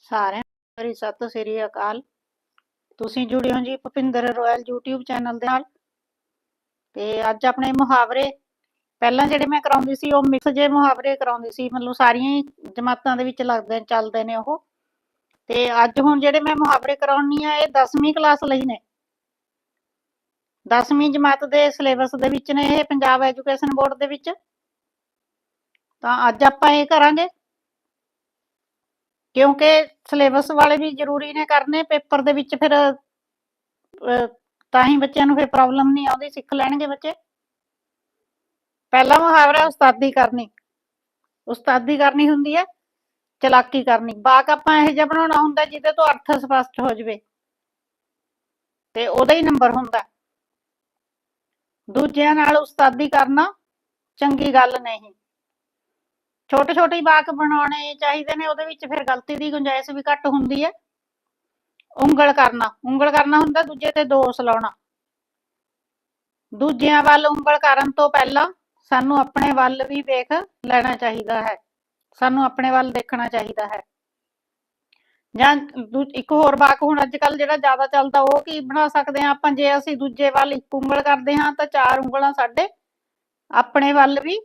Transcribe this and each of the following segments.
ਸਾਰਿਆਂ ਨੂੰ ਸਤਿ ਸ੍ਰੀ ਅਕਾਲ। ਤੁਸੀਂ ਜੁੜੇ ਹੋ ਜੀ ਭੁਪਿੰਦਰ ਰੋਇਲ YouTube ਚੈਨਲ ਦੇ ਨਾਲ। ਤੇ ਅੱਜ ਆਪਣੇ ਮੁਹਾਵਰੇ, ਪਹਿਲਾਂ ਜਿਹੜੇ ਮੈਂ ਕਰਾਉਂਦੀ ਸੀ ਉਹ ਮਿਕਸ ਜੇ ਮੁਹਾਵਰੇ ਕਰਾਉਂਦੀ ਸੀ। ਮਤਲਬ ਸਾਰੀਆਂ ਹੀ ਜਮਾਤਾਂ ਦੇ ਵਿੱਚ ਲੱਗਦੇ, ਚੱਲਦੇ ਨੇ ਉਹ। ਤੇ ਅੱਜ ਹੁਣ ਜਿਹੜੇ ਮੈਂ ਮੁਹਾਵਰੇ ਕਰਾਉਣੀ ਆ ਇਹ 10ਵੀਂ ਕਲਾਸ ਲਈ ਨੇ। 10ਵੀਂ ਜਮਾਤ ਦੇ ਸਿਲੇਬਸ ਦੇ ਵਿੱਚ ਨੇ ਇਹ, ਪੰਜਾਬ ਐਜੂਕੇਸ਼ਨ ਬੋਰਡ ਦੇ ਵਿੱਚ। ਤਾਂ ਅੱਜ ਆਪਾਂ ਇਹ ਕਰਾਂਗੇ। ਕਿਉਂਕਿ ਸਿਲੇਬਸ ਵਾਲੇ ਵੀ ਜ਼ਰੂਰੀ ਨੇ ਕਰਨੇ, ਪੇਪਰ ਦੇ ਵਿੱਚ ਫਿਰ ਤਾਂ ਹੀ ਬੱਚਿਆਂ ਨੂੰ ਫਿਰ ਪ੍ਰੋਬਲਮ ਨਹੀਂ ਆਉਂਦੀ, ਸਿੱਖ ਲੈਣਗੇ ਬੱਚੇ। ਪਹਿਲਾ ਮੁਹਾਵਰਾ ਉਸਤਾਦੀ ਕਰਨੀ। ਉਸਤਾਦੀ ਕਰਨੀ ਹੁੰਦੀ ਹੈ, ਚਲਾਕੀ ਕਰਨੀ। ਬਾਕ ਆਪਾਂ ਇਹੋ ਜਿਹਾ ਬਣਾਉਣਾ ਹੁੰਦਾ ਜਿਹਦੇ ਤੋਂ ਅਰਥ ਸਪਸ਼ਟ ਹੋ ਜਵੇ। ਤੇ ਉਹਦਾ ਹੀ ਨੰਬਰ ਹੁੰਦਾ। ਦੂਜਿਆਂ ਨਾਲ ਉਸਤਾਦੀ ਕਰਨਾ ਚੰਗੀ ਗੱਲ ਨਹੀਂ। ਛੋਟੇ ਛੋਟੇ ਹੀ ਵਾਕ ਬਣਾਉਣੇ ਚਾਹੀਦੇ ਨੇ, ਉਹਦੇ ਵਿੱਚ ਫਿਰ ਗਲਤੀ ਦੀ ਗੁੰਜਾਇਸ਼ ਵੀ ਘੱਟ ਹੁੰਦੀ ਹੈ। ਉਂਗਲ ਕਰਨਾ ਉਂਗਲ ਕਰਨਾ ਹੁੰਦਾ ਦੂਜੇ ਤੇ ਦੋਸ਼ ਲਾਉਣਾ। ਦੂਜਿਆਂ ਵੱਲ ਉਂਗਲ ਕਰਨ ਤੋਂ ਪਹਿਲਾਂ ਸਾਨੂੰ ਆਪਣੇ ਵੱਲ ਵੀ ਵੇਖ ਲੈਣਾ ਚਾਹੀਦਾ ਹੈ। ਸਾਨੂੰ ਆਪਣੇ ਵੱਲ ਦੇਖਣਾ ਚਾਹੀਦਾ ਹੈ। ਜਾਂ ਦੂ- ਇੱਕ ਹੋਰ ਵਾਕ ਹੁਣ ਅੱਜ ਕੱਲ ਜਿਹੜਾ ਜ਼ਿਆਦਾ ਚੱਲਦਾ, ਉਹ ਕੀ ਬਣਾ ਸਕਦੇ ਹਾਂ ਆਪਾਂ? ਜੇ ਅਸੀਂ ਦੂਜੇ ਵੱਲ ਇੱਕ ਉਂਗਲ ਕਰਦੇ ਹਾਂ ਤਾਂ ਚਾਰ ਉਂਗਲਾਂ ਸਾਡੇ ਆਪਣੇ ਵੱਲ ਵੀ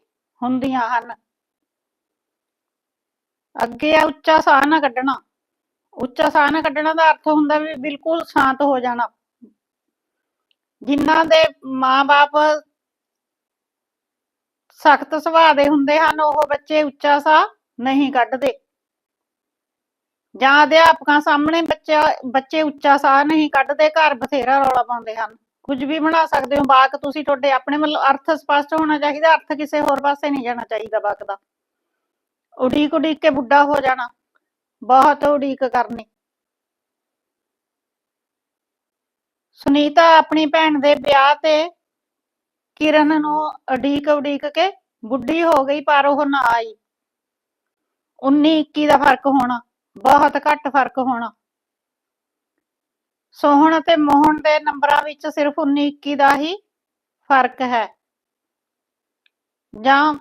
ਹੁੰਦੀਆਂ ਹਨ। ਅੱਗੇ ਆ ਉੱਚਾ ਸਾਹ ਨਾ ਕੱਢਣਾ। ਉੱਚਾ ਸਾਹ ਨਾ ਕੱਢਣਾ ਦਾ ਅਰਥ ਹੁੰਦਾ ਵੀ ਬਿਲਕੁਲ ਸ਼ਾਂਤ ਹੋ ਜਾਣਾ। ਜਿਨ੍ਹਾਂ ਦੇ ਮਾਪੇ ਸਖਤ ਸੁਭਾਅ ਦੇ ਹੁੰਦੇ ਹਨ, ਉਹ ਬੱਚੇ ਉੱਚਾ ਸਾਹ ਨਹੀਂ ਕੱਢਦੇ। ਜਾਂ ਅਧਿਆਪਕਾਂ ਸਾਹਮਣੇ ਬੱਚਾ, ਬੱਚੇ ਉੱਚਾ ਸਾਹ ਨਹੀਂ ਕੱਢਦੇ, ਘਰ ਬਥੇਰਾ ਰੌਲਾ ਪਾਉਂਦੇ ਹਨ। ਕੁਝ ਵੀ ਬਣਾ ਸਕਦੇ ਹੋ ਬਾਕ ਤੁਸੀਂ, ਤੁਹਾਡੇ ਆਪਣੇ ਮਤਲਬ ਅਰਥ ਸਪਸ਼ਟ ਹੋਣਾ ਚਾਹੀਦਾ, ਅਰਥ ਕਿਸੇ ਹੋਰ ਪਾਸੇ ਨਹੀਂ ਜਾਣਾ ਚਾਹੀਦਾ ਬਾਕ ਦਾ। ਉਡੀਕ ਉਡੀਕ ਕੇ ਬੁੱਢਾ ਹੋ ਜਾਣਾ। ਬਹੁਤ ਉਡੀਕ ਕਰਨੀ। ਸੁਨੀਤਾ ਆਪਣੀ ਭੈਣ ਦੇ ਵਿਆਹ ਤੇ ਕਿਰਨ ਨੂੰ ਉਡੀਕ ਉਡੀਕ ਕੇ ਬੁੱਢੀ ਹੋ ਗਈ, ਪਰ ਉਹ ਨਾ ਆਈ। 19 21 ਦਾ ਫ਼ਰਕ ਹੋਣਾ, ਬਹੁਤ ਘੱਟ ਫ਼ਰਕ ਹੋਣਾ। ਸੋਹਣ ਅਤੇ ਮੋਹਨ ਦੇ ਨੰਬਰਾਂ ਵਿੱਚ ਸਿਰਫ 19 21 ਦਾ ਹੀ ਫ਼ਰਕ ਹੈ। ਜਾਂ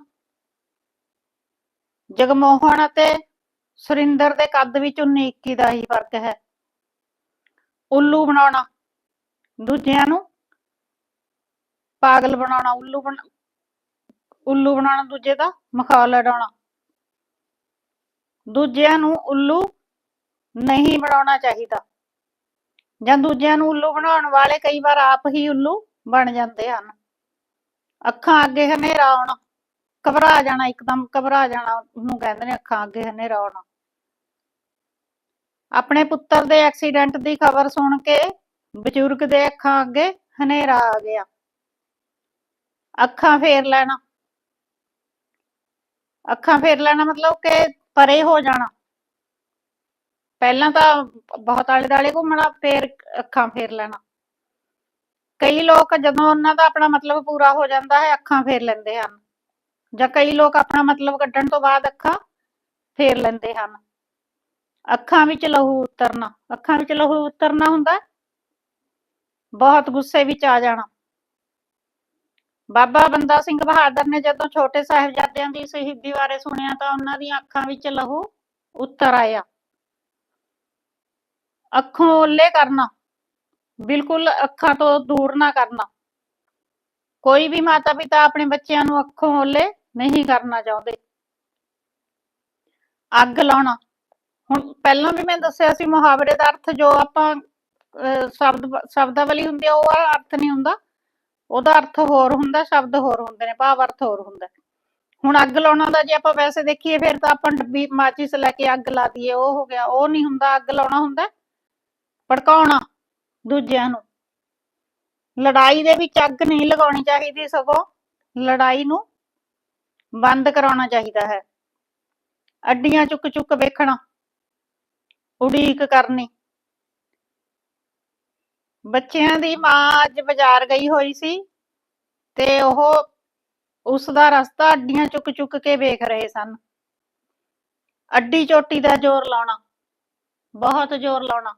ਜਗਮੋਹਨ ਅਤੇ ਸੁਰਿੰਦਰ ਦੇ ਕੱਦ ਵਿੱਚ 19 21 ਦਾ ਹੀ ਫ਼ਰਕ ਹੈ। ਉੱਲੂ ਬਣਾਉਣਾ, ਦੂਜਿਆਂ ਨੂੰ ਪਾਗਲ ਬਣਾਉਣਾ, ਉੱਲੂ ਬਣ, ਉੱਲੂ ਬਣਾਉਣਾ, ਦੂਜੇ ਦਾ ਮਖੌਲ ਉਡਾਉਣਾ ਦੂਜਿਆਂ ਨੂੰ ਉੱਲੂ ਨਹੀਂ ਬਣਾਉਣਾ ਚਾਹੀਦਾ ਜਾਂ ਦੂਜਿਆਂ ਨੂੰ ਉੱਲੂ ਬਣਾਉਣ ਵਾਲੇ ਕਈ ਵਾਰ ਆਪ ਹੀ ਉੱਲੂ ਬਣ ਜਾਂਦੇ ਹਨ। ਅੱਖਾਂ ਅੱਗੇ ਹਨੇਰਾ ਆਉਣਾ ਘਬਰਾ ਜਾਣਾ, ਇੱਕਦਮ ਘਬਰਾ ਜਾਣਾ, ਉਹਨੂੰ ਕਹਿੰਦੇ ਨੇ ਅੱਖਾਂ ਅੱਗੇ ਹਨੇਰਾ ਆਉਣਾ। ਆਪਣੇ ਪੁੱਤਰ ਦੇ ਐਕਸੀਡੈਂਟ ਦੀ ਖਬਰ ਸੁਣ ਕੇ ਬਜ਼ੁਰਗ ਦੇ ਅੱਖਾਂ ਅੱਗੇ ਹਨੇਰਾ ਆ ਗਿਆ। ਅੱਖਾਂ ਫੇਰ ਲੈਣਾ। ਅੱਖਾਂ ਫੇਰ ਲੈਣਾ ਮਤਲਬ ਕਿ ਪਰੇ ਹੋ ਜਾਣਾ। ਪਹਿਲਾਂ ਤਾਂ ਬਹੁਤ ਆਲੇ ਦਾਲੇ ਘੁੰਮਣਾ, ਫੇਰ ਅੱਖਾਂ ਫੇਰ ਲੈਣਾ। ਕਈ ਲੋਕ ਜਦੋਂ ਉਹਨਾਂ ਦਾ ਆਪਣਾ ਮਤਲਬ ਪੂਰਾ ਹੋ ਜਾਂਦਾ ਹੈ, ਅੱਖਾਂ ਫੇਰ ਲੈਂਦੇ ਹਨ। ਜਾਂ ਕਈ ਲੋਕ ਆਪਣਾ ਮਤਲਬ ਕੱਢਣ ਤੋਂ ਬਾਅਦ ਅੱਖਾਂ ਫੇਰ ਲੈਂਦੇ ਹਨ। ਅੱਖਾਂ ਵਿੱਚ ਲਹੂ ਉਤਰਨਾ, ਅੱਖਾਂ ਵਿੱਚ ਲਹੂ ਉਤਰਨਾ ਹੁੰਦਾ, ਬਹੁਤ ਗੁੱਸੇ ਵਿੱਚ ਆ ਜਾਣਾ। ਬਾਬਾ ਬੰਦਾ ਸਿੰਘ ਬਹਾਦਰ ਨੇ ਜਦੋਂ ਛੋਟੇ ਸਾਹਿਬਜ਼ਾਦਿਆਂ ਦੀ ਸ਼ਹੀਦੀ ਬਾਰੇ ਸੁਣਿਆ ਤਾਂ ਉਹਨਾਂ ਦੀਆਂ ਅੱਖਾਂ ਵਿੱਚ ਲਹੂ ਉਤਰ ਆਇਆ। ਅੱਖੋਂ ਓਲੇ ਕਰਨਾ, ਬਿਲਕੁਲ ਅੱਖਾਂ ਤੋਂ ਦੂਰ ਨਾ ਕਰਨਾ। ਕੋਈ ਵੀ ਮਾਤਾ ਪਿਤਾ ਆਪਣੇ ਬੱਚਿਆਂ ਨੂੰ ਅੱਖੋਂ ਓਲੇ ਨਹੀਂ ਕਰਨਾ ਚਾਹੁੰਦੇ। ਅੱਗ ਲਾਉਣਾ। ਹੁਣ ਪਹਿਲਾਂ ਵੀ ਮੈਂ ਦੱਸਿਆ ਸੀ ਮੁਹਾਵਰੇ ਦਾ ਅਰਥ ਜੋ ਆਪਾਂ ਅਹ, ਸ਼ਬਦ ਸ਼ਬਦਾਵਲੀ ਹੁੰਦੀ ਆ ਉਹ ਅਰਥ ਨਹੀਂ ਹੁੰਦਾ। ਉਹਦਾ ਅਰਥ ਹੋਰ ਹੁੰਦਾ ਸ਼ਬਦ ਹੋਰ ਹੁੰਦੇ ਨੇ ਭਾਵ ਅਰਥ ਹੋਰ ਹੁੰਦਾ। ਹੁਣ ਅੱਗ ਲਾਉਣਾ ਦਾ ਜੇ ਆਪਾਂ ਵੈਸੇ ਦੇਖੀਏ ਫਿਰ ਤਾਂ ਆਪਾਂ ਡੱਬੀ ਮਾਚਿਸ ਲੈ ਕੇ ਅੱਗ ਲਾ ਦਈਏ ਉਹ ਹੋ ਗਿਆ। ਉਹ ਨਹੀਂ ਹੁੰਦਾ ਅੱਗ ਲਾਉਣਾ ਹੁੰਦਾ। ਭੜਕਾਉਣਾ ਦੂਜਿਆਂ ਨੂੰ। ਲੜਾਈ ਦੇ ਵਿੱਚ ਅੱਗ ਨਹੀਂ ਲਗਾਉਣੀ ਚਾਹੀਦੀ ਸਗੋਂ। ਲੜਾਈ ਨੂੰ ਬੰਦ ਕਰਾਉਣਾ ਚਾਹੀਦਾ ਹੈ। ਅੱਡੀਆਂ ਚੁੱਕ ਚੁੱਕ ਵੇਖਣਾ। ਉਡੀਕ ਕਰਨੀ। ਬੱਚਿਆਂ ਦੀ ਮਾਂ ਅੱਜ ਬਾਜ਼ਾਰ ਗਈ ਹੋਈ ਸੀ ਤੇ ਉਹ ਉਸ ਦਾ ਰਸਤਾ ਅੱਡੀਆਂ ਚੁੱਕ ਚੁੱਕ ਕੇ ਵੇਖ ਰਹੇ ਸਨ। ਅੱਡੀ ਚੋਟੀ ਦਾ ਜ਼ੋਰ ਲਾਉਣਾ। ਬਹੁਤ ਜ਼ੋਰ ਲਾਉਣਾ।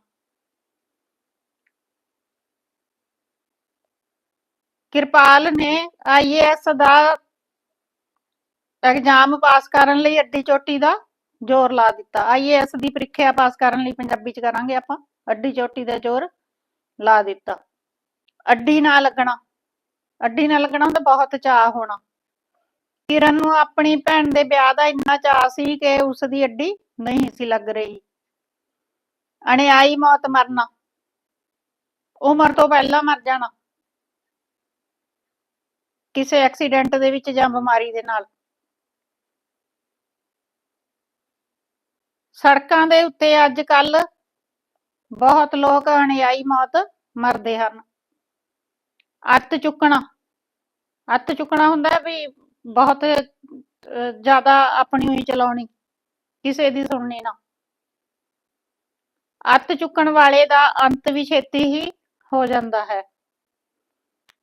ਕਿਰਪਾਲ ਨੇ ਆਈਏਐਸ ਦਾ ਐਗਜ਼ਾਮ ਪਾਸ ਕਰਨ ਲਈ ਅੱਡੀ ਚੋਟੀ ਦਾ ਜ਼ੋਰ ਲਾ ਦਿੱਤਾ। ਆਈਏਐਸ ਦੀ ਪ੍ਰੀਖਿਆ ਪਾਸ ਕਰਨ ਲਈ ਪੰਜਾਬੀ ਚ ਕਰਾਂਗੇ ਆਪਾਂ। ਅੱਡੀ ਚੋਟੀ ਦਾ ਜ਼ੋਰ ਲਾ ਦਿੱਤਾ। ਅੱਡੀ ਨਾ ਲੱਗਣਾ। ਅੱਡੀ ਨਾ ਲੱਗਣਾ ਹੁੰਦਾ ਬਹੁਤ ਚਾਹ ਹੋਣਾ। ਕਿਰਨ ਨੂੰ ਆਪਣੀ ਭੈਣ ਦੇ ਵਿਆਹ ਦਾ ਇੰਨਾ ਚਾਹ ਸੀ ਕਿ ਉਸ ਦੀ ਅੱਡੀ ਨਹੀਂ ਸੀ ਲੱਗ ਰਹੀ। ਅਣਿਆਈ ਮੌਤ ਮਰਨਾ। ਉਮਰ ਤੋਂ ਪਹਿਲਾਂ ਮਰ ਜਾਣਾ। ਕਿਸੇ ਐਕਸੀਡੈਂਟ ਦੇ ਵਿੱਚ ਜਾਂ ਬਿਮਾਰੀ ਦੇ ਨਾਲ। ਸੜਕਾਂ ਦੇ ਉੱਤੇ ਅੱਜ ਕੱਲ ਬਹੁਤ ਲੋਕ ਅਣਿਆਈ ਮੌਤ ਮਰਦੇ ਹਨ। ਅੱਤ ਚੁੱਕਣਾ ਅੱਤ ਚੁੱਕਣਾ ਹੁੰਦਾ ਵੀ ਬਹੁਤ ਜ਼ਿਆਦਾ ਆਪਣੀ ਹੋਈ ਚਲਾਉਣੀ, ਕਿਸੇ ਦੀ ਸੁਣਨੀ ਨਾ। ਅੱਤ ਚੁੱਕਣ ਵਾਲੇ ਦਾ ਅੰਤ ਵੀ ਛੇਤੀ ਹੀ ਹੋ ਜਾਂਦਾ ਹੈ।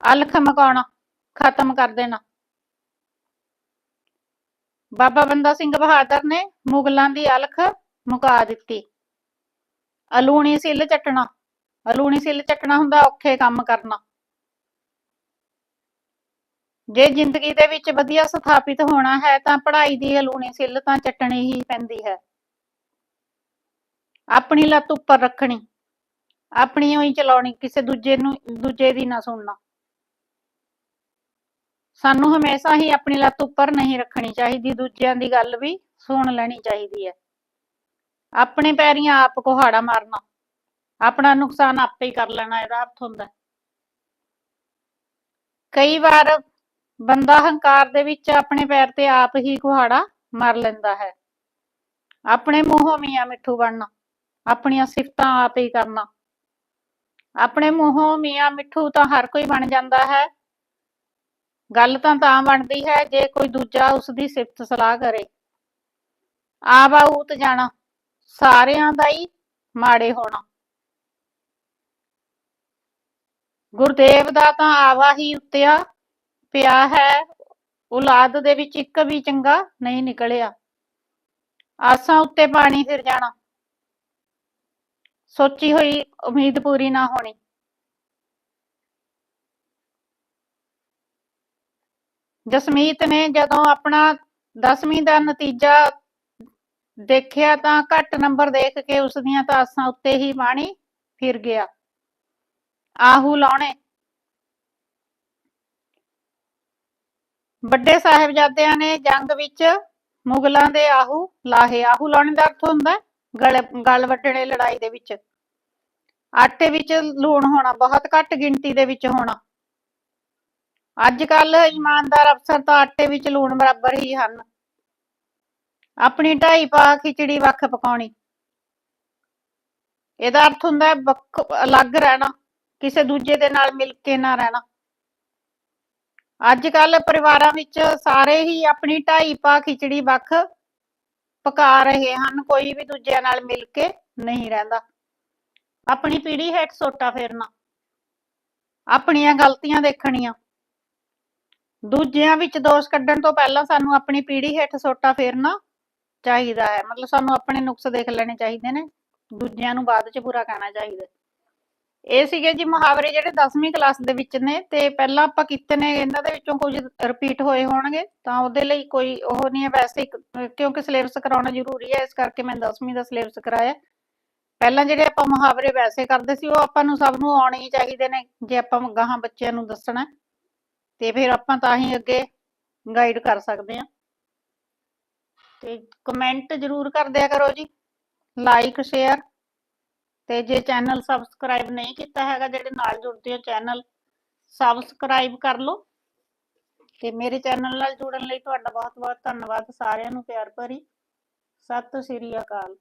ਅਲਖ ਮਕਾਉਣਾ, ਖਤਮ ਕਰ ਦੇਣਾ। ਬਾਬਾ ਬੰਦਾ ਸਿੰਘ ਬਹਾਦਰ ਨੇ ਮੁਗਲਾਂ ਦੀ ਅਲਖ ਮੁਕਾ ਦਿੱਤੀ। ਅਲੂਣੀ ਸਿੱਲ ਚੱਟਣਾ। ਅਲੂਣੀ ਸਿੱਲ ਚੱਟਣਾ ਹੁੰਦਾ, ਔਖੇ ਕੰਮ ਕਰਨਾ। ਜੇ ਜ਼ਿੰਦਗੀ ਦੇ ਵਿੱਚ ਵਧੀਆ ਸਥਾਪਿਤ ਹੋਣਾ ਹੈ, ਤਾਂ ਪੜ੍ਹਾਈ ਦੀ ਅਲੂਣੀ ਸਿੱਲ ਤਾਂ ਚੱਟਣੀ ਹੀ ਪੈਂਦੀ ਹੈ। ਆਪਣੀ ਲੱਤ ਉੱਪਰ ਰੱਖਣੀ। ਆਪਣੀ ਹੋਈ ਚਲਾਉਣੀ, ਕਿਸੇ ਦੂਜੇ ਨੂੰ, ਦੂਜੇ ਦੀ ਨਾ ਸੁਣਨਾ। ਸਾਨੂੰ ਹਮੇਸ਼ਾ ਹੀ ਆਪਣੀ ਲੱਤ ਉੱਪਰ ਨਹੀਂ ਰੱਖਣੀ ਚਾਹੀਦੀ, ਦੂਜਿਆਂ ਦੀ ਗੱਲ ਵੀ ਸੁਣ ਲੈਣੀ ਚਾਹੀਦੀ ਹੈ। ਆਪਣੇ ਪੈਰੀਂ ਆਪ ਕੁਹਾੜਾ ਮਾਰਨਾ। ਆਪਣਾ ਨੁਕਸਾਨ ਆਪੇ ਹੀ ਕਰ ਲੈਣਾ ਇਹਦਾ ਅਰਥ ਹੁੰਦਾ। ਕਈ ਵਾਰ ਬੰਦਾ ਹੰਕਾਰ ਦੇ ਵਿੱਚ ਆਪਣੇ ਪੈਰ ਤੇ ਆਪ ਹੀ ਕੁਹਾੜਾ ਮਾਰ ਲੈਂਦਾ ਹੈ। ਆਪਣੇ ਮੂੰਹੋਂ ਮੀਆਂ ਮਿੱਠੂ ਬਣਨਾ, ਆਪਣੀਆਂ ਸਿਫਤਾਂ ਆਪ ਹੀ ਕਰਨਾ। ਆਪਣੇ ਮੂੰਹੋਂ ਮੀਆਂ ਮਿੱਠੂ ਤਾਂ ਹਰ ਕੋਈ ਬਣ ਜਾਂਦਾ ਹੈ। ਗੱਲ ਤਾਂ ਤਾਂ ਬਣਦੀ ਹੈ, ਜੇ ਕੋਈ ਦੂਜਾ ਉਸ ਦੀ ਸਿਫਤ ਸਲਾਹ ਕਰੇ। ਆਬਾਊਤ ਜਾਣਾ ਸਾਰਿਆਂ ਦਾ ਹੀ ਮਾੜੇ ਹੋਣਾ। ਗੁਰਦੇਵ ਦਾ ਤਾਂ ਆਵਾ ਹੀ ਉੱਤਿਆ, ਪਿਆ ਹੈ, ਔਲਾਦ ਦੇ ਵਿੱਚ ਇੱਕ ਵੀ ਚੰਗਾ ਨਹੀਂ ਨਿਕਲਿਆ। ਆਸਾਂ ਉੱਤੇ ਪਾਣੀ ਫਿਰ ਜਾਣਾ। ਸੋਚੀ ਹੋਈ ਉਮੀਦ ਪੂਰੀ ਨਾ ਹੋਣੀ। ਜਸਮੀਤ ਨੇ ਜਦੋਂ ਆਪਣਾ 10ਵੀਂ ਦਾ ਨਤੀਜਾ ਦੇਖਿਆ ਤਾਂ ਘੱਟ ਨੰਬਰ ਦੇਖ ਕੇ ਉਸ ਦੀਆਂ ਤਾਂ ਆਸਾਂ ਉੱਤੇ ਹੀ ਬਾਣੀ ਫਿਰ ਗਿਆ। ਆਹੂ ਲਾਉਣੇ। ਵੱਡੇ ਸਾਹਿਬਜ਼ਾਦਿਆਂ ਨੇ ਜੰਗ ਵਿੱਚ ਮੁਗਲਾਂ ਦੇ ਆਹੂ ਲਾਹੇ। ਆਹੂ ਲਾਉਣੇ ਦਾ ਅਰਥ ਹੁੰਦਾ ਹੈ ਗਲ ਗਲ ਵੱਢਣੇ ਲੜਾਈ ਦੇ ਵਿੱਚ। ਆਟੇ ਵਿੱਚ ਲੂਣ ਹੋਣਾ, ਬਹੁਤ ਘੱਟ ਗਿਣਤੀ ਦੇ ਵਿੱਚ ਹੋਣਾ। ਅੱਜ ਕੱਲ ਇਮਾਨਦਾਰ ਅਫਸਰ ਤਾਂ ਆਟੇ ਵਿੱਚ ਲੂਣ ਬਰਾਬਰ ਹੀ ਹਨ। ਆਪਣੀ ਢਾਈ ਪਾ ਖਿਚੜੀ ਵੱਖ ਪਕਾਉਣੀ। ਇਹਦਾ ਅਰਥ ਹੁੰਦਾ ਹੈ ਵੱਖ, ਅਲੱਗ ਰਹਿਣਾ, ਕਿਸੇ ਦੂਜੇ ਦੇ ਨਾਲ ਮਿਲ ਕੇ ਨਾ ਰਹਿਣਾ। ਅੱਜ ਕੱਲ ਪਰਿਵਾਰਾਂ ਵਿੱਚ ਸਾਰੇ ਹੀ ਆਪਣੀ ਢਾਈ ਪਾ ਖਿਚੜੀ ਵੱਖ ਪਕਾ ਰਹੇ ਹਨ, ਕੋਈ ਵੀ ਦੂਜਿਆਂ ਨਾਲ ਮਿਲ ਕੇ ਨਹੀਂ ਰਹਿੰਦਾ। ਆਪਣੀ ਪੀੜ੍ਹੀ ਹੇਠ ਸੋਟਾ ਫੇਰਨਾ, ਆਪਣੀਆਂ ਗਲਤੀਆਂ ਦੇਖਣੀਆਂ। ਦੂਜਿਆਂ ਵਿੱਚ ਦੋਸ਼ ਕੱਢਣ ਤੋਂ ਪਹਿਲਾਂ ਸਾਨੂੰ ਆਪਣੀ ਪੀੜ੍ਹੀ ਹੇਠ ਸੋਟਾ ਫੇਰਨਾ ਚਾਹੀਦਾ ਹੈ। ਮਤਲਬ ਸਾਨੂੰ ਆਪਣੇ ਨੁਕਸ ਦੇਖ ਲੈਣੇ ਚਾਹੀਦੇ ਨੇ। ਦੂਜਿਆਂ ਨੂੰ ਬਾਅਦ ਚ ਬੁਰਾ ਕਹਿਣਾ ਚਾਹੀਦਾ। ਇਹ ਸੀਗੇ ਜੀ ਮੁਹਾਵਰੇ ਜਿਹੜੇ 10ਵੀਂ ਕਲਾਸ ਦੇ ਵਿੱਚ ਨੇ ਤੇ ਪਹਿਲਾਂ ਆਪਾਂ ਕੀਤੇ ਨੇ, ਇਹਨਾਂ ਦੇ ਵਿੱਚੋਂ ਕੁਝ ਰਿਪੀਟ ਹੋਏ ਹੋਣਗੇ। ਤਾਂ ਉਹਦੇ ਲਈ ਕੋਈ ਉਹ ਨਹੀਂ ਹੈ ਵੈਸੇ ਕਿਉਂਕਿ ਸਿਲੇਬਸ ਕਰਾਉਣਾ ਜ਼ਰੂਰੀ ਹੈ, ਇਸ ਕਰਕੇ ਮੈਂ 10ਵੀਂ ਦਾ ਸਿਲੇਬਸ ਕਰਾਇਆ। ਪਹਿਲਾਂ ਜਿਹੜੇ ਆਪਾਂ ਮੁਹਾਵਰੇ ਵੈਸੇ ਕਰਦੇ ਸੀ, ਉਹ ਆਪਾਂ ਨੂੰ ਸਭ ਨੂੰ ਆਉਣੇ ਹੀ ਚਾਹੀਦੇ ਨੇ, ਜੇ ਆਪਾਂ ਗਾਹਾਂ ਬੱਚਿਆਂ ਨੂੰ ਦੱਸਣਾ। ਤੇ ਫਿਰ ਆਪਾਂ ਤਾਂ ਹੀ ਅੱਗੇ ਗਾਈਡ ਕਰ ਸਕਦੇ ਹਾਂ। ਤੇ ਕਮੈਂਟ ਜ਼ਰੂਰ ਕਰ ਦਿਆ ਕਰੋ ਜੀ। ਲਾਈਕ ਸ਼ੇਅਰ ਤੇ ਜੇ ਚੈਨਲ ਸਬਸਕ੍ਰਾਈਬ ਨਹੀਂ ਕੀਤਾ ਹੈਗਾ ਜਿਹੜੇ ਨਾਲ ਜੁੜਦੇ ਹੋ ਚੈਨਲ ਸਬਸਕ੍ਰਾਈਬ ਕਰ ਲਓ। ਤੇ ਮੇਰੇ ਚੈਨਲ ਨਾਲ ਜੁੜਨ ਲਈ ਤੁਹਾਡਾ ਬਹੁਤ ਬਹੁਤ ਧੰਨਵਾਦ ਸਾਰਿਆਂ ਨੂੰ, ਪਿਆਰ ਭਰੀ। ਸਤਿ ਸ੍ਰੀ ਅਕਾਲ।